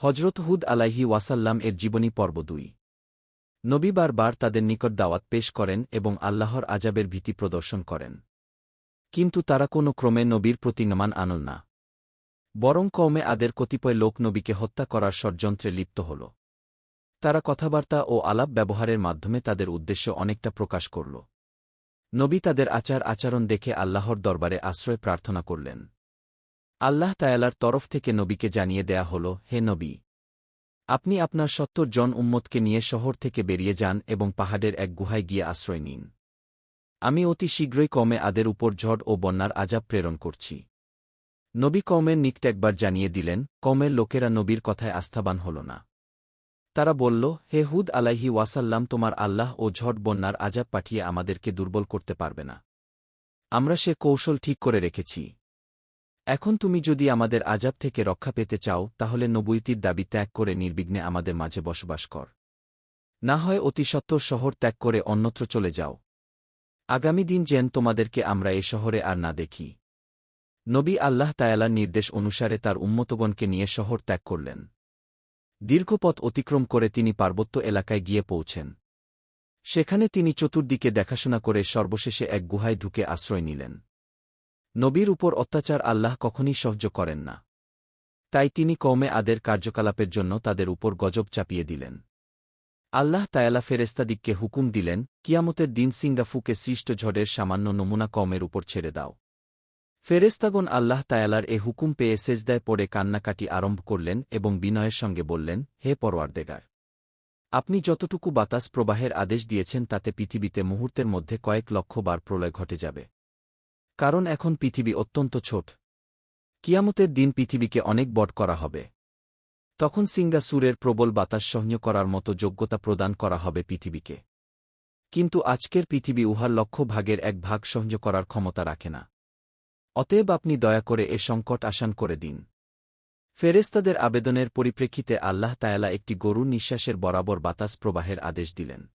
হজরত হুদ আলাইহি ওয়াসাল্লাম এর জীবনী পর্ব দুই। নবী বারবার তাদের নিকট দাওয়াত পেশ করেন এবং আল্লাহর আজাবের ভীতি প্রদর্শন করেন। কিন্তু তারা কোনো ক্রমে নবীর প্রতি নমান আনল না। বরং কমে আদের কতিপয় লোক নবীকে হত্যা করার ষড়যন্ত্রে লিপ্ত হল। তারা কথাবার্তা ও আলাপ ব্যবহারের মাধ্যমে তাদের উদ্দেশ্য অনেকটা প্রকাশ করল। নবী তাদের আচার আচরণ দেখে আল্লাহর দরবারে আশ্রয় প্রার্থনা করলেন। আল্লাহ তায়ালার তরফ থেকে নবীকে জানিয়ে দেয়া হল, হে নবী! আপনি আপনার সত্তর জন উম্মতকে নিয়ে শহর থেকে বেরিয়ে যান এবং পাহাড়ের এক গুহায় গিয়ে আশ্রয় নিন। আমি অতি শীঘ্রই কমে আদের উপর ঝড় ও বন্যার আজাব প্রেরণ করছি। নবী কমের নিকট একবার জানিয়ে দিলেন কমের লোকেরা নবীর কথায় আস্থাবান হল না। তারা বলল, হে হুদ আলাইহি ওয়াসাল্লাম, তোমার আল্লাহ ও ঝড় বন্যার আজাব পাঠিয়ে আমাদেরকে দুর্বল করতে পারবে না। আমরা সে কৌশল ঠিক করে রেখেছি। এখন তুমি যদি আমাদের আজাব থেকে রক্ষা পেতে চাও, তাহলে নবুইতির দাবি ত্যাগ করে নির্বিঘ্নে আমাদের মাঝে বসবাস কর। না হয় অতি শহর ত্যাগ করে অন্যত্র চলে যাও। আগামী দিন যেন তোমাদেরকে আমরা এ শহরে আর না দেখি। নবী আল্লাহ তায়ালার নির্দেশ অনুসারে তার উম্মতগণকে নিয়ে শহর ত্যাগ করলেন। দীর্ঘপথ অতিক্রম করে তিনি পার্বত্য এলাকায় গিয়ে পৌঁছেন। সেখানে তিনি চতুর্দিকে দেখাশোনা করে সর্বশেষে এক গুহায় ঢুকে আশ্রয় নিলেন। নবীর উপর অত্যাচার আল্লাহ কখনই সহ্য করেন না। তাই তিনি কৌমে আদের কার্যকলাপের জন্য তাদের উপর গজব চাপিয়ে দিলেন। আল্লাহ তায়ালা ফেরেস্তাদিককে হুকুম দিলেন, কিয়ামতের দিন সিঙ্গাফুকে সৃষ্ট ঝড়ের সামান্য নমুনা কমের উপর ছেড়ে দাও। ফেরেস্তাগণ আল্লাহ তায়ালার এ হুকুম পেয়ে সেজদায় পড়ে কান্নাকাটি আরম্ভ করলেন এবং বিনয়ের সঙ্গে বললেন, হে পরওয়ারদেগার! আপনি যতটুকু বাতাস প্রবাহের আদেশ দিয়েছেন তাতে পৃথিবীতে মুহূর্তের মধ্যে কয়েক লক্ষ বার প্রলয় ঘটে যাবে। কারণ এখন পৃথিবী অত্যন্ত ছোট। কিয়ামতের দিন পৃথিবীকে অনেক বট করা হবে। তখন সিঙ্গাসুরের প্রবল বাতাস সহ্য করার মতো যোগ্যতা প্রদান করা হবে পৃথিবীকে। কিন্তু আজকের পৃথিবী উহার লক্ষ্য ভাগের এক ভাগ সহ্য করার ক্ষমতা রাখে না। অতএব আপনি দয়া করে এ সংকট আসান করে দিন। ফেরেস্তাদের আবেদনের পরিপ্রেক্ষিতে আল্লাহ তায়ালা একটি গরুর নিঃশ্বাসের বরাবর বাতাস প্রবাহের আদেশ দিলেন।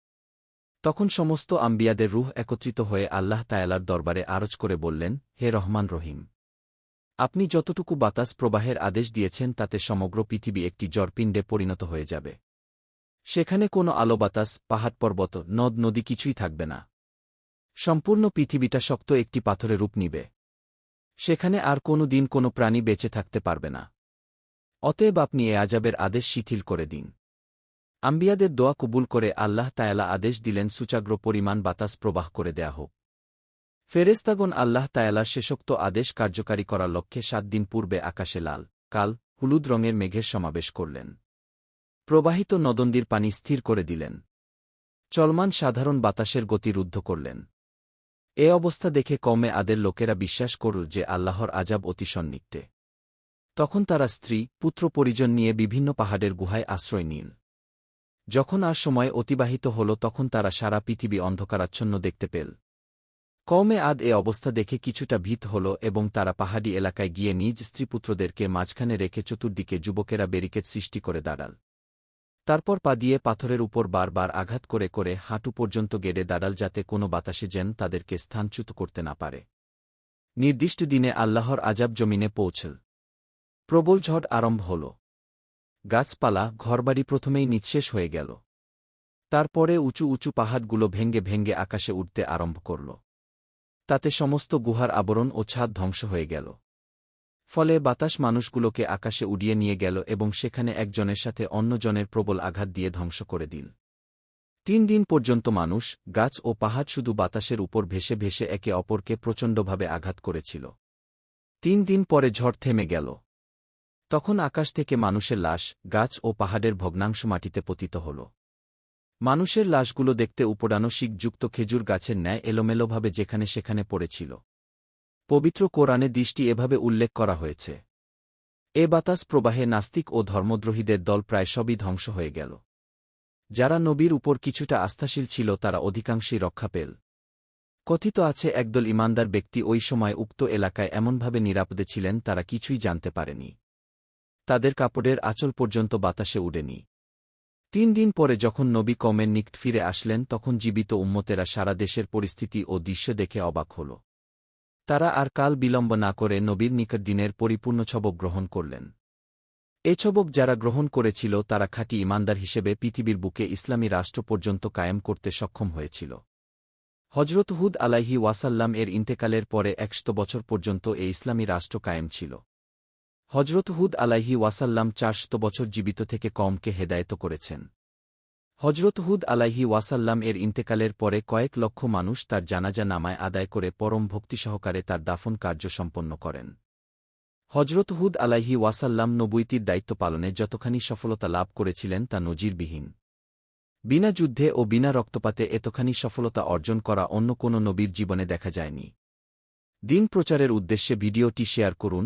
তখন সমস্ত আম্বিয়াদের রুহ একত্রিত হয়ে আল্লাহ তায়ালার দরবারে আরজ করে বললেন, হে রহমান রহিম! আপনি যতটুকু বাতাস প্রবাহের আদেশ দিয়েছেন তাতে সমগ্র পৃথিবী একটি জরপিণ্ডে পরিণত হয়ে যাবে। সেখানে কোনো আলো বাতাস, পাহাড় পর্বত, নদ, নদী কিছুই থাকবে না। সম্পূর্ণ পৃথিবীটা শক্ত একটি পাথরে রূপ নিবে। সেখানে আর কোনো দিন কোনো প্রাণী বেঁচে থাকতে পারবে না। অতএব আপনি এ আজাবের আদেশ শিথিল করে দিন। আম্বিয়াদের দোয়া কবুল করে আল্লাহ তায়ালা আদেশ দিলেন সুচাগ্র পরিমাণ বাতাস প্রবাহ করে দেয়া হোক। ফেরেস্তাগণ আল্লাহ তায়ালার শেষোক্ত আদেশ কার্যকারী করার লক্ষ্যে সাত দিন পূর্বে আকাশে লাল, কাল, হলুদ রঙের মেঘের সমাবেশ করলেন। প্রবাহিত নদন্দির পানি স্থির করে দিলেন। চলমান সাধারণ বাতাসের গতি রুদ্ধ করলেন। এ অবস্থা দেখে কমে আদের লোকেরা বিশ্বাস করল যে আল্লাহর আজাব অতি সন্নিগ্ধে তখন তারা স্ত্রী, পুত্র, পরিজন নিয়ে বিভিন্ন পাহাড়ের গুহায় আশ্রয় নিন। যখন আর সময় অতিবাহিত হল তখন তারা সারা পৃথিবী অন্ধকারাচ্ছন্ন দেখতে পেল। কমে আদ এ অবস্থা দেখে কিছুটা ভীত হল এবং তারা পাহাড়ি এলাকায় গিয়ে নিজ স্ত্রীপুত্রদেরকে মাঝখানে রেখে চতুর্দিকে যুবকেরা ব্যারিকেড সৃষ্টি করে দাঁড়াল। তারপর পা দিয়ে পাথরের উপর বারবার আঘাত করে করে হাঁটু পর্যন্ত গেড়ে দাঁড়াল যাতে কোনো বাতাসে যেন তাদেরকে স্থানচ্যুত করতে না পারে। নির্দিষ্ট দিনে আল্লাহর আজাব জমিনে পৌঁছল। প্রবল ঝড় আরম্ভ হল। গাছপালা ঘরবাড়ি প্রথমেই নিঃশেষ হয়ে গেল। তারপরে উঁচু উঁচু পাহাড়গুলো ভেঙ্গে ভেঙ্গে আকাশে উঠতে আরম্ভ করল। তাতে সমস্ত গুহার আবরণ ও ছাদ ধ্বংস হয়ে গেল। ফলে বাতাস মানুষগুলোকে আকাশে উড়িয়ে নিয়ে গেল এবং সেখানে একজনের সাথে অন্যজনের প্রবল আঘাত দিয়ে ধ্বংস করে দিল তিন দিন পর্যন্ত মানুষ, গাছ ও পাহাড় শুধু বাতাসের উপর ভেসে ভেসে একে অপরকে প্রচণ্ডভাবে আঘাত করেছিল। তিন দিন পরে ঝড় থেমে গেল। তখন আকাশ থেকে মানুষের লাশ, গাছ ও পাহাড়ের ভগ্নাংশ মাটিতে পতিত হল। মানুষের লাশগুলো দেখতে উপড়ানো শিখযুক্ত খেজুর গাছের ন্যায় এলোমেলোভাবে যেখানে সেখানে পড়েছিল। পবিত্র কোরআনে দৃষ্টি এভাবে উল্লেখ করা হয়েছে। এ বাতাস প্রবাহে নাস্তিক ও ধর্মদ্রোহীদের দল প্রায় সবই ধ্বংস হয়ে গেল। যারা নবীর উপর কিছুটা আস্থাশীল ছিল তারা অধিকাংশই রক্ষা পেল। কথিত আছে, একদল ইমানদার ব্যক্তি ওই সময় উক্ত এলাকায় এমনভাবে নিরাপদে ছিলেন তারা কিছুই জানতে পারেনি। তাদের কাপড়ের আঁচল পর্যন্ত বাতাসে উড়েনি। তিন দিন পরে যখন নবী কমের নিকট ফিরে আসলেন, তখন জীবিত উম্মতেরা সারা দেশের পরিস্থিতি ও দৃশ্য দেখে অবাক হল। তারা আর কাল বিলম্ব না করে নবীর নিকট দিনের পরিপূর্ণ ছবক গ্রহণ করলেন। এ ছবক যারা গ্রহণ করেছিল, তারা খাঁটি ইমানদার হিসেবে পৃথিবীর বুকে ইসলামী রাষ্ট্র পর্যন্ত কায়েম করতে সক্ষম হয়েছিল। হজরত হুদ আলাইহি ওয়াসাল্লাম এর ইন্তেকালের পরে একশত বছর পর্যন্ত এ ইসলামী রাষ্ট্র কায়েম ছিল। হজরত হুদ আলাইহি ওয়াসাল্লাম চারশত বছর জীবিত থেকে কমকে হেদায়ত করেছেন। হজরত হুদ আলাইহি ওয়াসাল্লাম এর ইন্তেকালের পরে কয়েক লক্ষ মানুষ তার জানাজা নামায় আদায় করে পরম ভক্তি সহকারে তার দাফন কার্য সম্পন্ন করেন। হজরত হুদ আলাইহি ওয়াসাল্লাম নবৈতির দায়িত্ব পালনে যতখানি সফলতা লাভ করেছিলেন তা নজিরবিহীন। বিনা যুদ্ধে ও বিনা রক্তপাতে এতখানি সফলতা অর্জন করা অন্য কোনো নবীর জীবনে দেখা যায়নি। দিন প্রচারের উদ্দেশ্যে ভিডিওটি শেয়ার করুন